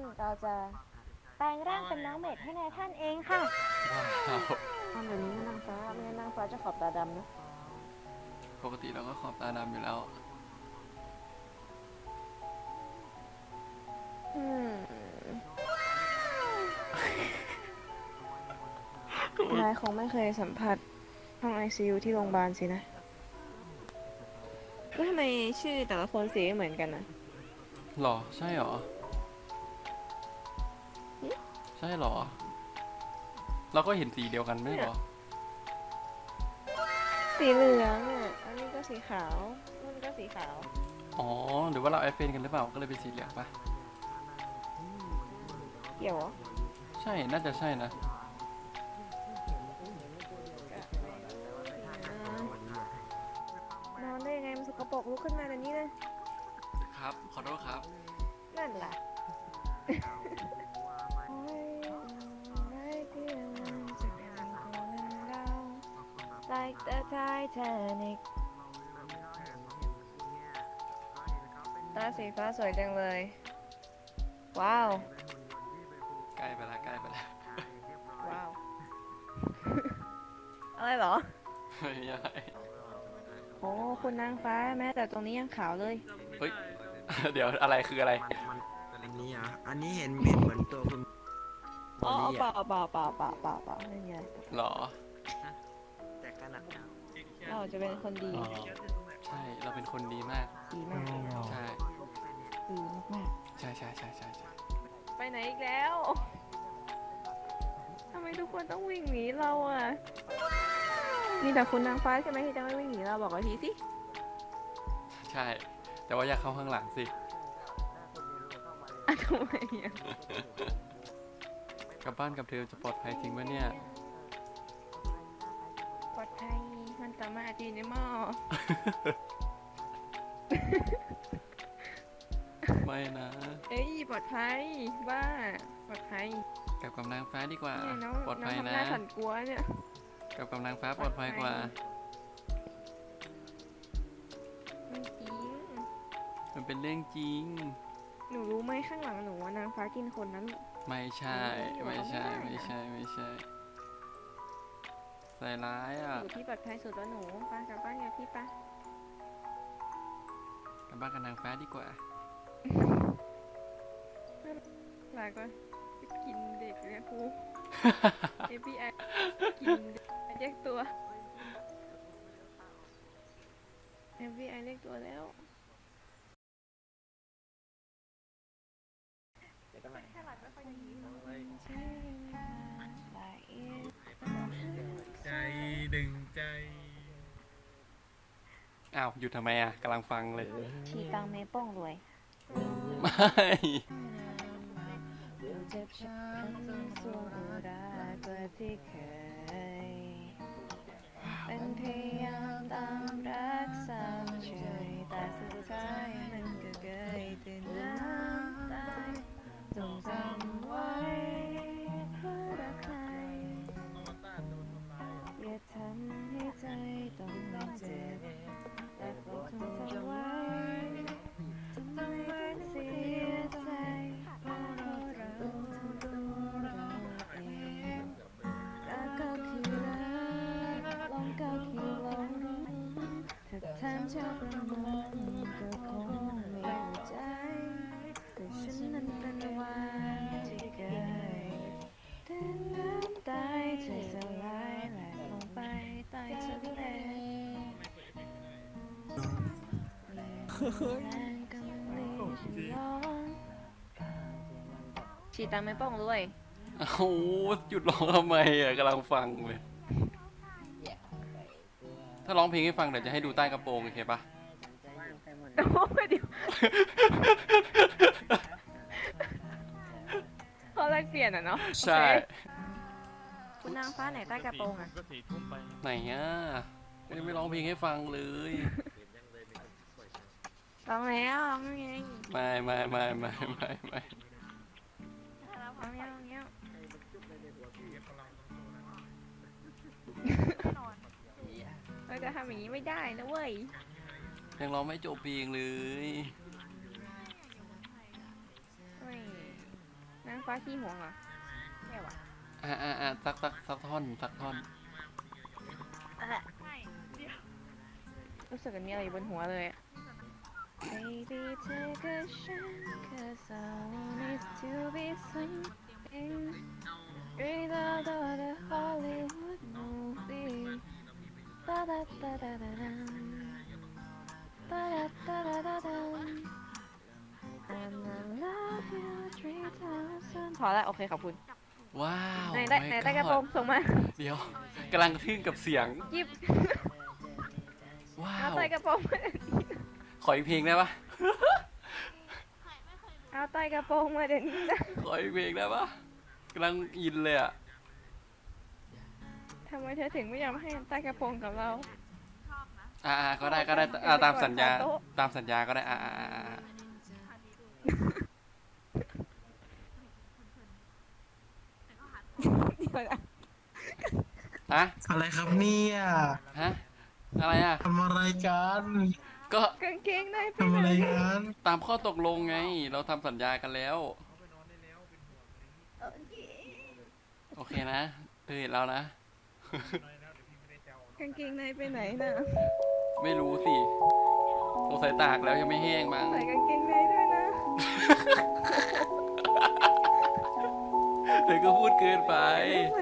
เราจะแปลงร่างเป็นน้องเมดให้นายท่านเองค่ะว้าวทำแบบนี้นะนางฟ้าไม่งั้นนางฟ้าจะขอบตาดำนะ ปกติเราก็ขอบตาดำอยู่แล้ว อืมนายคงไม่เคยสัมผัสห้องไอซียูที่โรงพยาบาลสินะ แล้วทำไมชื่อแต่ละคนสีไม่เหมือนกันนะ หรอ ใช่หรอใช่หรอ เราก็เห็นสีเดียวกันไม่ใช่หรอ สีเหลืองอะอันนี้ก็สีขาวนู่นก็สีขาว อ๋อ หรือว่าเราแอดเฟนกันหรือเปล่า ก็เลยเป็นสีเหลืองปะเกี่ยวเหรอใช่ น่าจะใช่นะ นอนได้ยังไงมันสกปรกลุกขึ้นมาแบบนี้เลย ครับ ขอโทษครับ นั่นล่ะ Like the Titanic ตาสีฟ้าสวยจังเลย ว้าว ใกล้ไปละใกล้ไปละว้าว อะไรเหรอ ไม่ใช่โอ้ คุณนางฟ้าแม้แต่ตรงนี้ยังขาวเลย เฮ้ย เดี๋ยวอะไรคืออะไร มันอันนี้อะอันนี้เห็นเห็นเหมือนตัวคุณอ๋อโลี่เปล่าอะเปล่าเปล่าเปล่าเปล่าเปล่าไม่มีอะไรหรอ แต่ขนาดเราจะเป็นคนดีอ๋อใช่เราเป็นคนดีมาก ดีมากเลยใช่ดีมากใช่ใช่ใช่ใช่ใช่ๆ ไปไหนอีกแล้วทำไมทุกคนต้องวิ่งหนีเราอะ มีแต่คุณนางฟ้าใช่ไหมที่จะไม่วิ่งหนีเราบอกเราทีสิ ใช่ แต่ว่าอยากเข้าข้างหลังสิอะทำไมอะกลับบ้านกับเธอจะปลอดภัยจริงปะเนี่ย มันสามารถอยู่ในหม้อไม่นะเอ้ยปลอดภัยบ้าปลอดภัยกลับกับนางฟ้าดีกว่า เนี่ยน้องปลอดน้อภังยทำหนะน้าสั่นกลัวเนี่ย กลับกับนางฟ้าปลอดภัยกว่าไม่จริง มันเป็นเรื่องจริง หนูรู้ไหมข้างหลังหนูอะนางฟ้ากินคนนั้นไม่ใช่ ไม่ไม่ได้ใช่ไม่ไม่ได้ใช่ ไม่ใช่ ใส่ร้ายอะอยู่ที่ปลอดภัยสุดแล้วหนูไปกลับบ้านกับพี่ปะกลับบ้านกับนางฟ้าดีกว่าลาก็กินเด็กเนี่ยครู FBI กินเด็กแยกตัว FBI เรียกตัวแล้วใจ อ้าวหยุดทำไมอะกำลังฟังเลยชีตังเมโป้งรวย ไม่เจ็บช้ำสู้รักกว่าที่เคย เป็นพยายามตามรักสา หลงก็คือหลงถ้าแทนชอบประมาณก็คงไม่เข้าใจแต่ฉันนั้นเป็นวันที่เคยแต่น้ำตายใจสลายแหลกลงไปใต้ทะเลฉีดตังไม่ป้องด้วย เอ้าหยุดร้องทำไมอะกำลังฟังเลยถ้าร้องเพลงให้ฟังเดี๋ยวจะให้ดูใต้กระโปรงโอเคปะ โอ้ยเดี๋ยวเขาแลกเปลี่ยนอะเนาะใช่ โอเคคุณนางฟ้าไหนใต้กระโปรงอะไหนอะยังไม่ร้องเพลงให้ฟังเลยร้องแล้วร้องยังไงไม่ไม่ไม่ไม่ไม่ไม่ร้องแล้วร้องแล้วเรา จะทำอย่างนี้ไม่ได้นะเว้ย ยังร้องไม่จบเพลงเลยไม่ฟ้าขี้ห่วงเหรอแค่วะอ่าอ่าอ่าสักสักสักท่อนสักท่อนรู้สึกเหมือนมีอะไรอยู่บนหัวเลยอะ Baby take a shot cause I want it to be something Straight out of the Hollywood movie พอแล้วโอเคขอบคุณว้าวไหนได้ my ไหนได้กระโปรง god ส่งมาเดี๋ยวกำลังทึ่งกับเสียงหยิบว้าเอาวใต้กระโปรงมาขออีกเพลงได้ปะเอาใต้กระโปรงมาเดี๋ยวนี้จ้ะขออีกเพลงได้ปะกำลังอินเลยอะ ทำไมเธอถึงไม่ยอมให้ใต้กระโปรงกับเรา อ่าอ่าก็ได้ก็ได้อ่าตามสัญญาโต๊ะตามสัญญาก็ได้อ่าอ่าอ่าอ่าเดี๋ยวนะฮะอะไรครับเนี่ยฮะอะไรอะ ทำอะไรกันก็กางเกงในไปทำไหอะไรนกันตามข้อตกลงไง เราทำสัญญากันแล้ว โอเคนะเธอเห็นแล้วนะ กางเกงในไปไหนน่ะไม่รู้สิสงสัยตากแล้วยังไม่แห้งมั้งใส่กางเกงในด้วยนะเธอก็พูดเกินไป ใส่